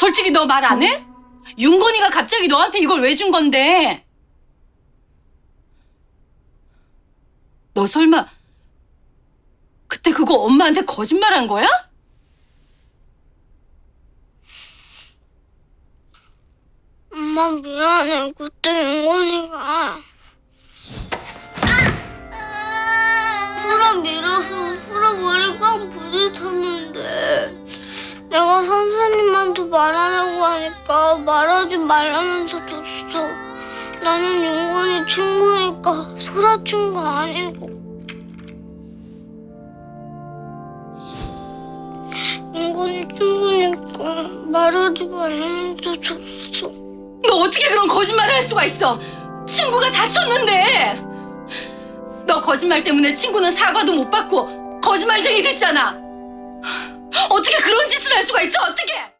솔직히 너 말 안 해? 윤건이가 갑자기 너한테 이걸 왜 준 건데? 너 설마 그때 그거 엄마한테 거짓말한 거야? 엄마 미안해. 그때 윤건이가 소라 밀어서 소라 머리 꽉 부딪혔는데 말하려고 하니까 말하지 말라면서 줬어. 나는 윤건이 친구니까 소라 친구 아니고 윤건이 친구니까 말하지 말라면서 줬어. 너 어떻게 그런 거짓말을 할 수가 있어? 친구가 다쳤는데. 너 거짓말 때문에 친구는 사과도 못 받고 거짓말쟁이 됐잖아. 어떻게 그런 짓을 할 수가 있어? 어떻게?